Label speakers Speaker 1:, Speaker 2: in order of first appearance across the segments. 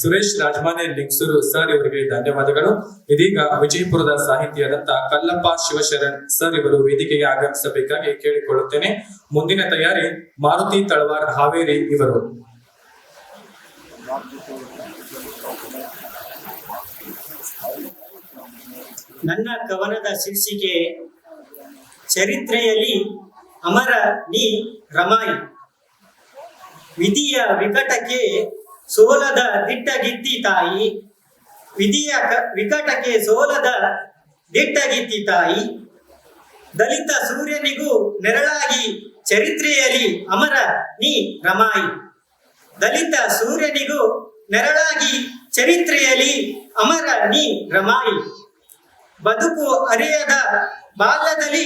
Speaker 1: Suresh ರಾಜಮಾನೆ Lingsugur. Sir, ಇವರಿಗೆ ಧನ್ಯವಾದಗಳು. ಇದೀಗ ವಿಜಯಪುರದ ಸಾಹಿತಿಯಾದಂತ ಕಲ್ಲಪ್ಪ ಶಿವಶರಣ್ ಸರ್ ಇವರು ವೇದಿಕೆಗೆ ಆಗಮಿಸಬೇಕಾಗಿ ಕೇಳಿಕೊಳ್ಳುತ್ತೇನೆ. ಮುಂದಿನ ತಯಾರಿ ಮಾರುತಿ ತಳವಾರ್ ಹಾವೇರಿ ಇವರು.
Speaker 2: ನನ್ನ ಕವನದ ಶೀರ್ಷಿಕೆ, ಚರಿತ್ರೆಯಲ್ಲಿ ಅಮರ ನೀ ರಮಾಯಿ. ವಿಧಿಯ ವಿಕಟಕ್ಕೆ ಸೋಲದ ದಿಟ್ಟಗಿತ್ತಿ ತಾಯಿ, ವಿಧಿಯ ವಿಕಟಕ್ಕೆ ಸೋಲದ ದಿಟ್ಟಗಿತ್ತಿ ತಾಯಿ, ದಲಿತ ಸೂರ್ಯನಿಗೂ ನೆರಳಾಗಿ ಚರಿತ್ರೆಯಲ್ಲಿ ಅಮರ ನೀ ರಮಾಯಿ. ದಲಿತ ಸೂರ್ಯನಿಗೂ ನೆರಳಾಗಿ ಚರಿತ್ರೆಯಲ್ಲಿ ಅಮರ ನೀ ರಮಾಯಿ. ಬದುಕು ಅರಿಯದ ಬಾಲ್ಯದಲ್ಲಿ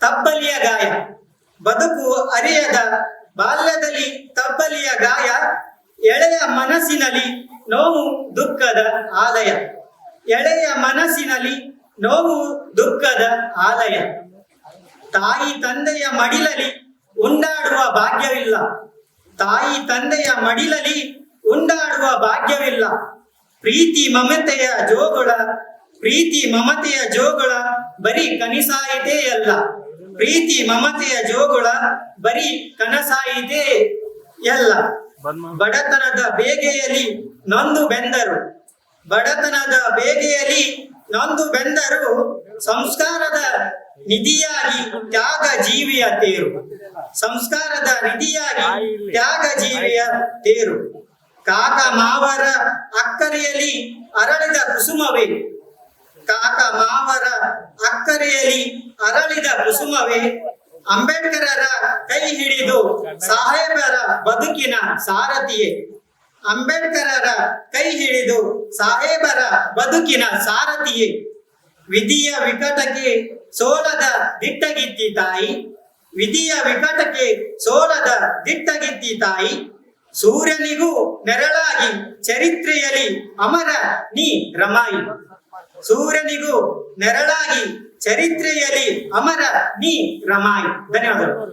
Speaker 2: ತಬ್ಬಲಿಯ ಗಾಯ. ಬದುಕು ಅರಿಯದ ಬಾಲ್ಯದಲ್ಲಿ ತಬ್ಬಲಿಯ ಗಾಯ. ಎಳೆಯ ಮನಸ್ಸಿನಲ್ಲಿ ನೋವು ದುಃಖದ ಆಲಯ ಎಳೆಯ ಮನಸ್ಸಿನಲ್ಲಿ ನೋವು ದುಃಖದ ಆಲಯ ತಾಯಿ ತಂದೆಯ ಮಡಿಲಲ್ಲಿ ಉಂಡಾಡುವ ಭಾಗ್ಯವಿಲ್ಲ. ತಾಯಿ ತಂದೆಯ ಮಡಿಲಲ್ಲಿ ಉಂಡಾಡುವ ಭಾಗ್ಯವಿಲ್ಲ. ಪ್ರೀತಿ ಮಮತೆಯ ಜೋಗುಳ, ಪ್ರೀತಿ ಮಮತೆಯ ಜೋಗುಳ ಬರೀ ಕನಸಾಯಿತೇ ಅಲ್ಲ. ಪ್ರೀತಿ ಮಮತೆಯ ಜೋಗುಳ ಬರೀ ಕನಸಾಯಿತೇ ಎಲ್ಲ ಬಡತನದ ಬೇಗೆಯಲ್ಲಿ ನೊಂದು ಬೆಂದರು. ಬಡತನದ ಬೇಗೆಯಲ್ಲಿ ನೊಂದು ಬೆಂದರು. ಸಂಸ್ಕಾರದ ನಿಧಿಯಾಗಿ ತ್ಯಾಗ ಜೀವಿಯ ತೇರು. ಸಂಸ್ಕಾರದ ನಿಧಿಯಾಗಿ ತ್ಯಾಗ ಜೀವಿಯ ತೇರು. ಕಾಕ ಮಾವರ ಅಕ್ಕರೆಯಲ್ಲಿ ಅರಳಿದ ಕುಸುಮವೇ. ಕಾಕ ಮಾವರ ಅಕ್ಕರೆಯಲ್ಲಿ ಅರಳಿದ ಕುಸುಮವೇ. ಅಂಬೇಡ್ಕರರ ಕೈ ಹಿಡಿದು ಸಾಹೇಬರ ಬದುಕಿನ ಸಾರಥಿಯೇ. ಅಂಬೇಡ್ಕರರ ಕೈ ಹಿಡಿದು ಸಾಹೇಬರ ಬದುಕಿನ ಸಾರಥಿಯೇ. ವಿಧಿಯ ವಿಕಟಕ್ಕೆ ಸೋಲದ ದಿಟ್ಟಗಿತ್ತಿ ತಾಯಿ. ವಿಧಿಯ ವಿಕಟಕ್ಕೆ ಸೋಲದ ದಿಟ್ಟಗಿತ್ತಿ ತಾಯಿ. ಸೂರ್ಯನಿಗೂ ನೆರಳಾಗಿ ಚರಿತ್ರೆಯಲ್ಲಿ ಅಮರ ನೀ ರಮಾಯಿ. ಸೂರ್ಯನಿಗೂ ನೆರಳಾಗಿ ಚರಿತ್ರೆಯಲ್ಲಿ ಅಮರ ನೀ ರಮಾಯಿ. ಧನ್ಯವಾದಗಳು.